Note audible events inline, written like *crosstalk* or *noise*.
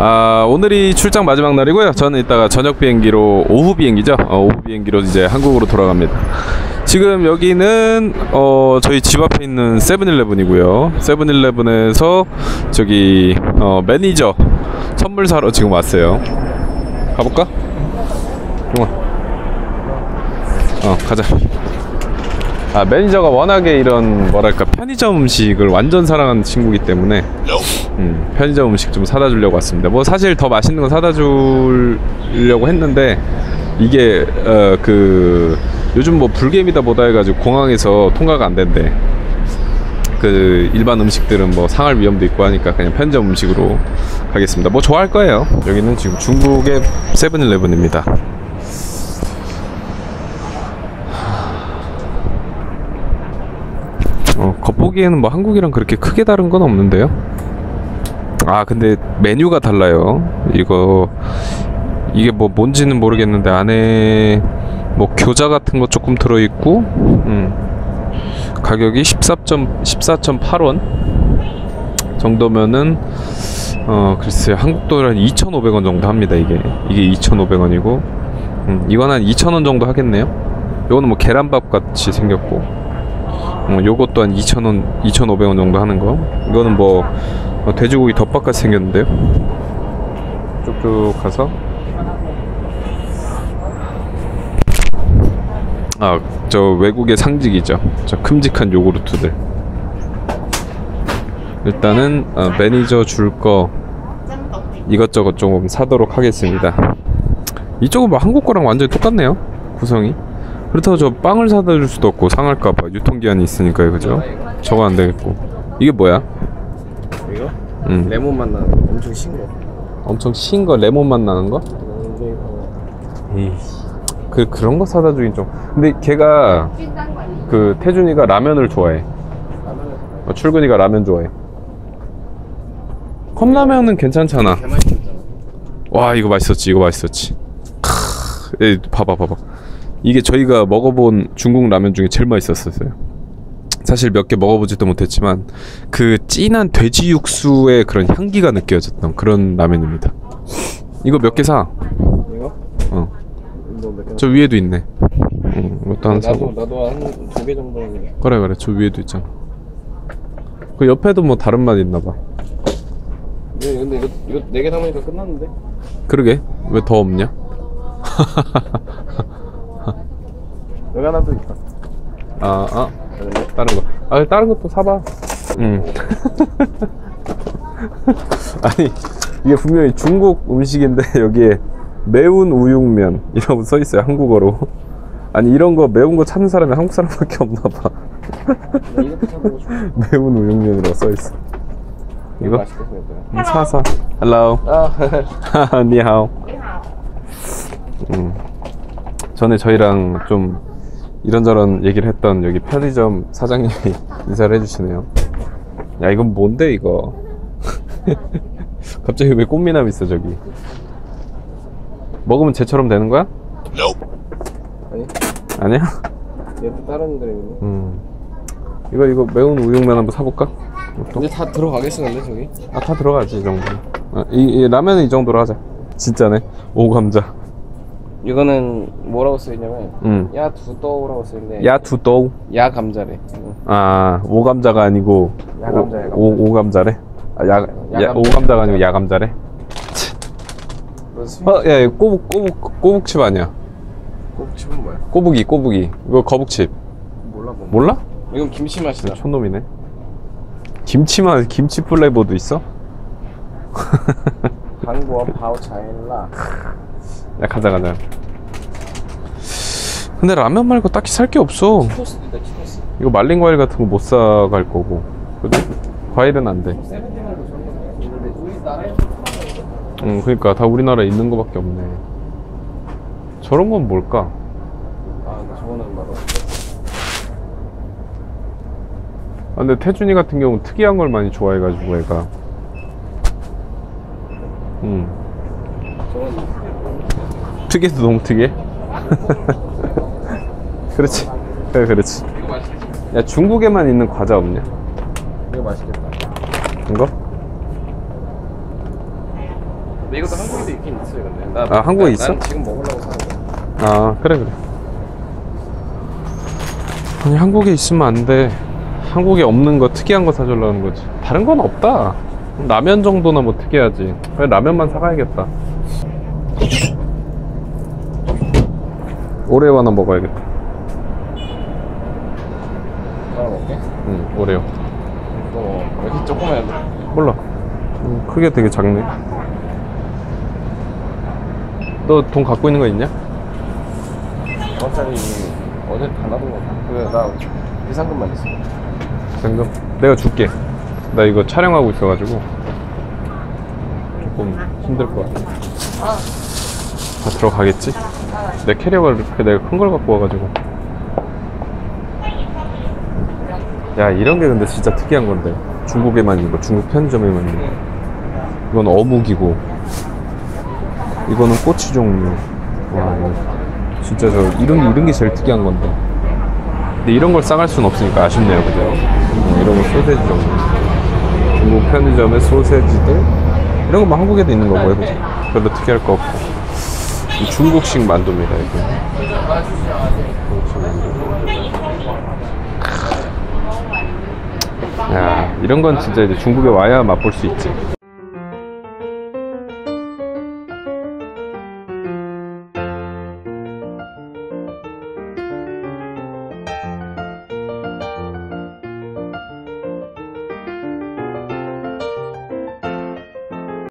아 오늘이 출장 마지막 날이고요. 저는 이따가 저녁 비행기로 오후 비행기죠. 어, 오후 비행기로 이제 한국으로 돌아갑니다. 지금 여기는 어, 저희 집 앞에 있는 세븐일레븐이고요. 세븐일레븐에서 저기 어, 매니저 선물 사러 지금 왔어요. 가볼까? 어 가자. 아 매니저가 워낙에 이런 뭐랄까 편의점 음식을 완전 사랑하는 친구기 때문에 음, 편의점 음식 좀 사다 주려고 왔습니다. 뭐 사실 더 맛있는 거 사다 주려고 했는데 이게 어, 그 요즘 뭐 불개미다 보다 해가지고 공항에서 통과가 안 된대. 그 일반 음식들은 뭐 상할 위험도 있고 하니까 그냥 편의점 음식으로 가겠습니다. 뭐 좋아할 거예요. 여기는 지금 중국의 세븐일레븐입니다. 어, 겉 보기에는 뭐 한국이랑 그렇게 크게 다른 건 없는데요. 아 근데 메뉴가 달라요. 이거 이게 뭐 뭔지는 모르겠는데 안에 뭐 교자 같은 거 조금 들어 있고, 음, 가격이 14점 14.8원 정도면은 어 글쎄요 한국 돈으로 한 2,500원 정도 합니다 이게 이게 2,500원이고, 음, 이건 한 2,000원 정도 하겠네요. 이거는 뭐 계란밥 같이 생겼고, 어, 요것도 한 2,000원 2,500원 정도 하는 거. 이거는 뭐 어, 돼지고기 덮밥같이 생겼는데요. 쭉쭉 가서 아, 저 외국의 상징이죠. 저 큼직한 요구르트들. 일단은 어, 매니저 줄 거 이것저것 조금 사도록 하겠습니다. 이쪽은 뭐 한국 거랑 완전히 똑같네요. 구성이. 그렇다고 저 빵을 사다 줄 수도 없고 상할까봐 유통기한이 있으니까요, 그죠? 저거 안 되겠고. 이게 뭐야? 이거? 음. 레몬 맛 나는 엄청 신 거. 엄청 신 거 레몬 맛 나는 거? 어, 에이, 그 그런 거 사다 주긴 좀. 근데 걔가 그 태준이가 라면을 좋아해. 어, 출근이가 라면 좋아해. 컵라면은 괜찮잖아. 와 이거 맛있었지. 이거 맛있었지. 크, 에, 봐봐 봐봐. 이게 저희가 먹어본 중국 라면 중에 제일 맛있었어요. 사실 몇 개 먹어보지도 못했지만 그 진한 돼지 육수의 그런 향기가 느껴졌던 그런 라면입니다. 이거 몇 개 사? 이거? 어. 저 위에도 있네. 응, 이것도 하나 나도 사고. 나도 한 두 개 정도는. 그래 그래 저 위에도 있잖아. 그 옆에도 뭐 다른 맛 있나 봐. 근데 근데 이거 이거 네개 담으니까 끝났는데? 그러게 왜 더 없냐? *laughs* 여기 하나 더 있다. 아, 아 다른 거. 아 다른 것도 사봐. 응. *laughs* 아니 이게 분명히 중국 음식인데 *laughs* 여기에 매운 우육면 이라고 써 있어요 한국어로. 아니 이런 거 매운 거 찾는 사람이 한국 사람밖에 없나 봐. *laughs* 매운 우육면이라고 써 있어. 이거? 생겼다. 음, 사사. Hello. 아, 니하오. 음. 전에 저희랑 좀 이런저런 얘기를 했던 여기 편의점 사장님이 *laughs* 인사를 해주시네요. 야 이건 뭔데 이거? *laughs* 갑자기 왜 꽃미남 있어 저기? 먹으면 쟤처럼 되는 거야? 아니 아니야? 얘도 다른 그림이네. 음. 이거 이거 매운 우육면 한번 사볼까? 또? 이제 다 들어가겠어 근데 저기? 아 다 들어가지 이 정도. 아, 이, 이 라면은 이 정도로 하자. 진짜네. 오감자. 이거는 뭐라고 쓰이냐면 음. 야두떠우라고 쓰이는데 야두도우. 야 감자래. 응. 아 오감자가 아니고 야 감자야, 오, 오, 오감자래? 아, 야, 야, 야감자. 오감자가 아니고 야 감자래? 무슨 어, 야, 꼬북, 꼬북, 꼬북칩 아니야? 꼭 집은 뭐야? 꼬북이, 꼬북이. 이거 거북칩. 몰라 뭐. 몰라? 이건 김치 맛이다. 촌놈이네. 김치만, 김치 플레이버도 있어? *laughs* 한국어 바오차일라. 야, 가자, 가자. 근데 라면 말고 딱히 살 게 없어. 치토스도 있다 치토스. 이거 말린 과일 같은 거 못 사갈 거고. 그지? 과일은 안 돼. 세븐틴 말고 저런 거 있는데 우리나라에 응, 그니까 다 우리나라에 있는 거밖에 없네. 저런 건 뭘까? 아 저거는 바로 아, 근데 태준이 같은 경우는 특이한 걸 많이 좋아해가지고 애가 음 특이해도 너무 특이해? *laughs* 그렇지 그래 그렇지 이거 맛있겠다. 야 중국에만 있는 과자 없냐? 이거 맛있겠다. 이거? 근데 이것도 한국에도 있긴 있어요 근데 나, 아, 한국에 나- 있어? 난 지금 먹으려고 사는 거야 아 그래 그래 아니 한국에 있으면 안돼 한국에 없는 거 특이한 거 사주려는 거지 다른 건 없다 라면 정도나 뭐 특이하지. 그래 라면만 사가야겠다. 오레오 하나 먹어야겠다. 하나 먹게? 응 오레오. 이거 뭐, 왜 이렇게 조그마해 몰라. 음, 크게 되게 작네. 너 돈 갖고 있는 거 있냐? 원짜리 어제 다 놔둔 거. 그래 나 비상금만 있어. 생금? 내가 줄게 나 이거 촬영하고 있어가지고 조금 힘들 것 같아. 다 들어가겠지? 내 캐리어가 이렇게 내가 큰 걸 갖고 와가지고. 야 이런 게 근데 진짜 특이한 건데. 중국에만 있는 거 중국 편의점에만 있는 거. 이건 어묵이고. 이거는 꼬치 종류. 와 이거 진짜 저 이런, 이런 게 제일 특이한 건데. 근데 이런 걸 싸갈 수는 없으니까 아쉽네요 그죠? 어, 이런 거 소세지 종류 중국 편의점의 소세지들? 이런 거뭐 한국에도 있는 거고요 그죠? 별로 특이할 거 없고. 이 중국식 만두입니다 이게. 중국식 만두. 야 이런 건 진짜 이제 중국에 와야 맛볼 수 있지